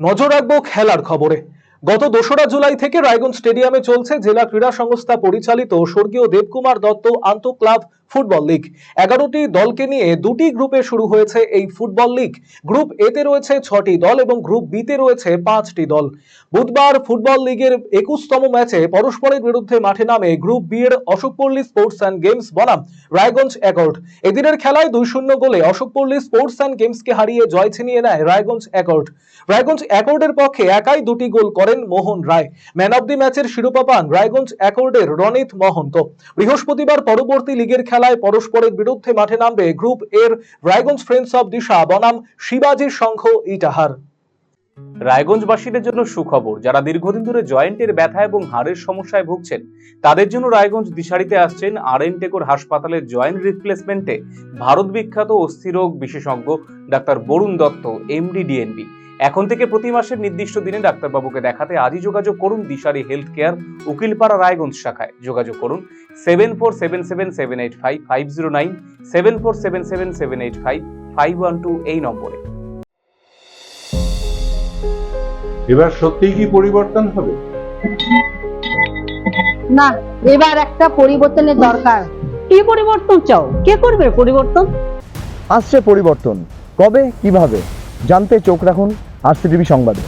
নজর রাখব খেলার খবরে। গত দোসরা জুলাই থেকে রায়গঞ্জ স্টেডিয়ামে চলছে জেলা ক্রীড়া সংস্থা পরিচালিত স্বর্গীয় দেবকুমার দত্ত আন্ত ক্লাব ফুটবল লিগ। এগারোটি দলকে নিয়ে দুটি গ্রুপে শুরু হয়েছে এই ফুটবল লিগ। গ্রুপ এতে রয়েছে ছটি দল এবং গ্রুপ বিতে রয়েছে পাঁচটি দল। বুধবার ফুটবল লিগের একুশতম ম্যাচে পরস্পরের বিরুদ্ধে মাঠে নামে গ্রুপ বি এর অশোকপল্লী স্পোর্টস অ্যান্ড গেমস বনাম রায়গঞ্জ অ্যাকর্ড এদিনের খেলায় দুই শূন্য গোলে অশোকপল্লী স্পোর্টস অ্যান্ড গেমসকে হারিয়ে জয় ছিনিয়ে নেয় রায়গঞ্জ অ্যাকর্ড রায়গঞ্জ অ্যাকর্ডের পক্ষে একাই দুটি গোল করেন মোহন রায়। ম্যান অব দি ম্যাচের শিরোপা পান রায়গঞ্জ অ্যাকর্ডের রনিত মহন্ত। বৃহস্পতিবার পরবর্তী লিগের খেলায় পরস্পরের বিরুদ্ধে মাঠে নামবে গ্রুপ এর রায়গঞ্জ ফ্রেন্ডস অব দিশা বনাম শিবাজি সংঘ ইটাহার। রায়গঞ্জবাসীদের জন্য সুখবর, যারা দীর্ঘদিন ধরে জয়েন্টের ব্যথা এবং হাড়ের সমস্যায় ভুগছেন, তাদের জন্য রায়গঞ্জ দিশারিতে আসছেন আর এন টেকোর হাসপাতালের জয়েন্ট রিপ্লেসমেন্টে ভারত বিখ্যাত অস্থিরোগ বিশেষজ্ঞ doctor Barun Dutta MD DNB এখন থেকে প্রতি মাসের নির্দিষ্ট দিনে ডাক্তারবাবুকে দেখাতে আজই যোগাযোগ করুন দিশারি হেলথ কেয়ার উকিলপাড়া রায়গঞ্জ শাখায়। যোগাযোগ করুন seven four seven seven seven eight five five zero nine seven four seven seven seven eight five five one two এই নম্বরে। এবার সত্যিই কি পরিবর্তন হবে? না এবার একটা পরিবর্তনের দরকার। কি পরিবর্তন চাও? কে করবে পরিবর্তন? আসছে পরিবর্তন। কবে? কীভাবে? জানতে চোখ রাখুন। আরসিটিভি সংবাদে।